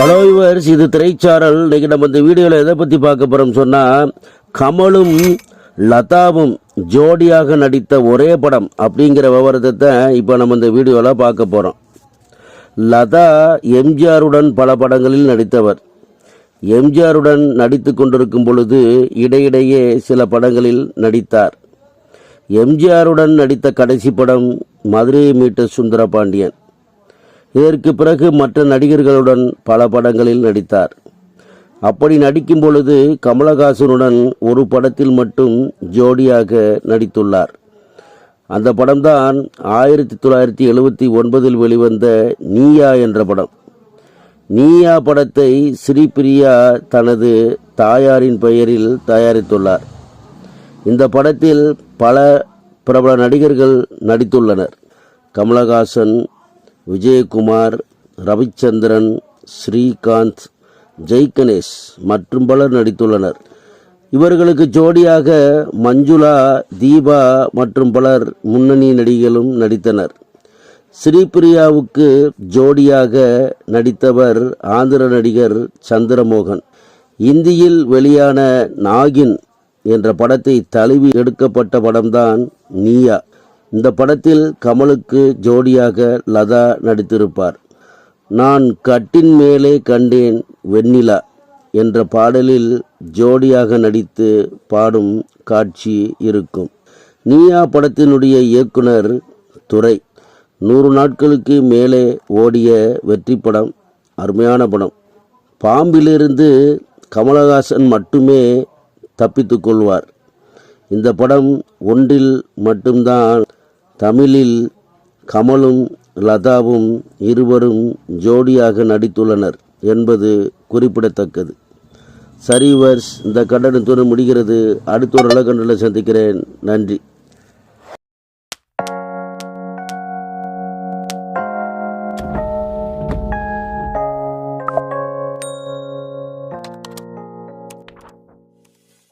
Hello yours இது திரைச்சாரல். இன்னைக்கு நம்ம இந்த வீடியோவில் எதை பற்றி பார்க்க போகிறோம் சொன்னால் கமலும் லதாவும் ஜோடியாக நடித்த ஒரே படம் அப்படிங்கிற விவரத்தை இப்போ நம்ம இந்த வீடியோவில் பார்க்க போகிறோம் லதா எம்ஜிஆருடன் பல படங்களில் நடித்தவர். எம்ஜிஆருடன் நடித்து கொண்டிருக்கும் பொழுது இடையிடையே சில படங்களில் நடித்தார். எம்ஜிஆருடன் நடித்த கடைசி படம் மதுரையை மீட்ட சுந்தரபாண்டியன். இதற்கு பிறகு மற்ற நடிகர்களுடன் பல படங்களில் நடித்தார். அப்படி நடிக்கும் பொழுது கமலஹாசனுடன் ஒரு படத்தில் மட்டும் ஜோடியாக நடித்துள்ளார். அந்த படம்தான் ஆயிரத்தி தொள்ளாயிரத்தி எழுபத்தி ஒன்பதில் வெளிவந்த நீயா என்ற படம். நீயா படத்தை ஸ்ரீபிரியா தனது தாயாரின் பெயரில் தயாரித்துள்ளார். இந்த படத்தில் பல பிரபல நடிகர்கள் நடித்துள்ளனர். கமலஹாசன் விஜயகுமார் ரவிச்சந்திரன் ஸ்ரீகாந்த் ஜெய்கணேஷ் மற்றும் பலர் நடித்துள்ளனர். இவர்களுக்கு ஜோடியாக மஞ்சுளா தீபா மற்றும் பலர் முன்னணி நடிகளும் நடித்தனர். ஸ்ரீபிரியாவுக்கு ஜோடியாக நடித்தவர் ஆந்திர நடிகர் சந்திரமோகன். இந்தியில் வெளியான நாகின் என்ற படத்தை தழுவி எடுக்கப்பட்ட படம்தான் நீயா. இந்த படத்தில் கமலுக்கு ஜோடியாக லதா நடித்திருப்பார். நான் கட்டின் மேலே கண்டேன் வெண்ணிலா என்ற பாடலில் ஜோடியாக நடித்து பாடும் காட்சி இருக்கும். நீயா படத்தினுடைய இயக்குனர் துரை. நூறு நாட்களுக்கு மேலே ஓடிய வெற்றி படம் அருமையான படம். பாம்பிலிருந்து கமலஹாசன் மட்டுமே தப்பித்து கொள்வார். இந்த படம் ஒன்றில் மட்டும்தான் தமிழில் கமலும் லதாவும் இருவரும் ஜோடியாக நடித்துள்ளனர் என்பது குறிப்பிடத்தக்கது. சரி வர்ஸ் இந்த கண்டனத்துடன் முடிகிறது. அடுத்த ஒரு அளவு சந்திக்கிறேன். நன்றி.